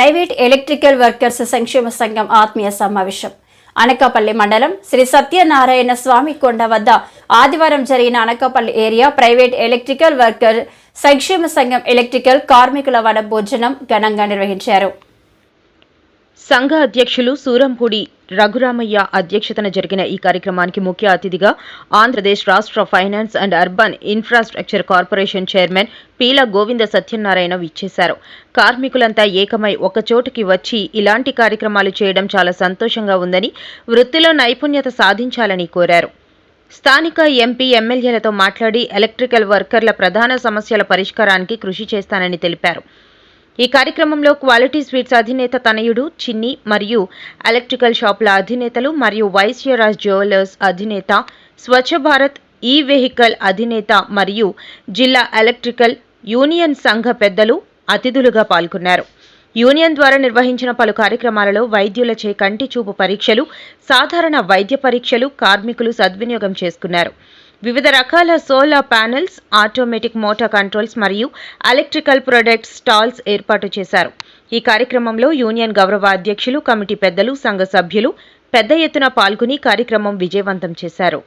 Private electrical workers సంక్షేమ సంఘం ఆత్మీయ సమావేశం అనకాపల్లి మండలం శ్రీ సత్యనారాయణ స్వామి కొండ వద్ద ఆదివారం జరిగిన Anakapalli area private electrical worker సంక్షేమ సంఘం ఎలక్ట్రికల్ కార్మికుల వన భోజనం ఘనంగా నిర్వహించారు సంఘ అధ్యక్షులు సూరంపూడి రఘురామయ్య అధ్యక్షతన జరిగిన ఈ కార్యక్రమానికి ముఖ్య అతిథిగా ఆంధ్రప్రదేశ్ రాష్ట్ర finance and urban infrastructure corporation chairman Peela Govinda Satyanarayana విచ్చేశారు. కార్మికులంతా ఏకమై ఒకచోటుకి వచ్చి ఇలాంటి కార్యక్రమాలు చేయడం చాలా సంతోషంగా ఉందని వృత్తిలో నైపుణ్యత సాధించాలని కోరారు. స్థానిక ఎంపీ ఎమ్మెల్యేలతో మాట్లాడి ఎలక్ట్రికల్ వర్కర్ల ప్రధాన సమస్యల పరిష్కారానికి కృషి చేస్తానని తెలిపారు. ఈ కార్యక్రమంలో క్వాలిటీ స్వీట్స్ అధినేత తనయుడు చిన్ని మరియు ఎలక్ట్రికల్ షాపుల అధినేతలు మరియు వైశ్యరాజ్ జ్యువెలర్స్ అధినేత స్వచ్ఛ భారత్ ఈ వెహికల్ అధినేత మరియు జిల్లా ఎలక్ట్రికల్ యూనియన్ సంఘ పెద్దలు అతిథులుగా పాల్గొన్నారు. యూనియన్ ద్వారా నిర్వహించిన పలు కార్యక్రమాలలో వైద్యులచే కంటి చూపు పరీక్షలు సాధారణ వైద్య పరీక్షలు కార్మికులు సద్వినియోగం చేసుకున్నారు. వివిధ రకాల solar panels automatic motor controls మరియు ఎలక్ట్రికల్ ప్రొడక్ట్స్ స్టాల్స్ ఏర్పాటు చేశారు. ఈ కార్యక్రమంలో యూనియన్ గౌరవ అధ్యక్షులు కమిటీ పెద్దలు సంఘ సభ్యులు పెద్ద ఎత్తున పాల్గొని కార్యక్రమం విజయవంతం చేశారు.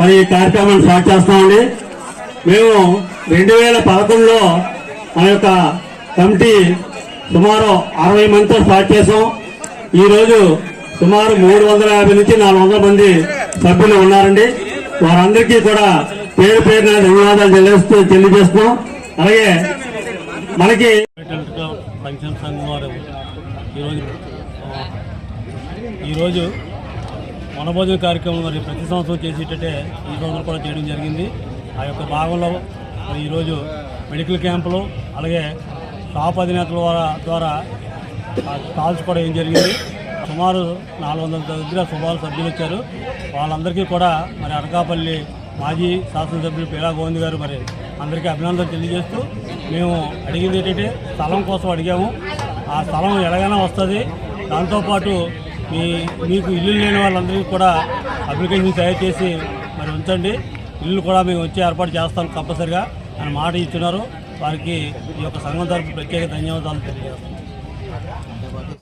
మరి ఈ కార్యక్రమాన్ని స్టార్ట్ చేస్తామండి మేము రెండు వేల పదకొండులో మా యొక్క కమిటీ సుమారు అరవై మందితో స్టార్ట్ చేసాం ఈరోజు సుమారు మూడు వందల యాభై నుంచి నాలుగు వందల మంది సభ్యులు ఉన్నారండి. వారందరికీ కూడా పేరు పేరున ధన్యవాదాలు తెలియజేస్తూ తెలియజేస్తున్నాం. అలాగే మనకి ఎలక్ట్రికల్ సంక్షేమ సంఘం వారు ఈరోజు ఈరోజు వనభోజన కార్యక్రమం మరి ప్రతి సంవత్సరం చేసేటట్టే ఈ సంవత్సరం కూడా చేయడం జరిగింది. ఆ యొక్క భాగంలో ఈరోజు మెడికల్ క్యాంపులు అలాగే షాప్ అధినేతల ద్వారా కాల్చుకోవడం ఏం జరిగింది? సుమారు నాలుగు వందల దగ్గర సుమారు సభ్యులు వచ్చారు. వాళ్ళందరికీ కూడా మరి అనకాపల్లి మాజీ శాసనసభ్యులు పీలా గోవింద్ గారు మరి అందరికీ అభినందనలు తెలియజేస్తూ మేము అడిగింది ఏంటంటే స్థలం కోసం అడిగాము. ఆ స్థలం ఎలాగైనా వస్తుంది. దాంతోపాటు మీ మీకు ఇల్లు లేని వాళ్ళందరికీ కూడా అప్లికేషన్ తయారు చేసి మరి ఉంచండి. ఇల్లు కూడా మేము వచ్చి ఏర్పాటు చేస్తాం కంపల్సరిగా అని మాట ఇచ్చున్నారు. వారికి ఈ యొక్క సంఘం తరపు ప్రత్యేక ధన్యవాదాలు తెలియజేస్తున్నాం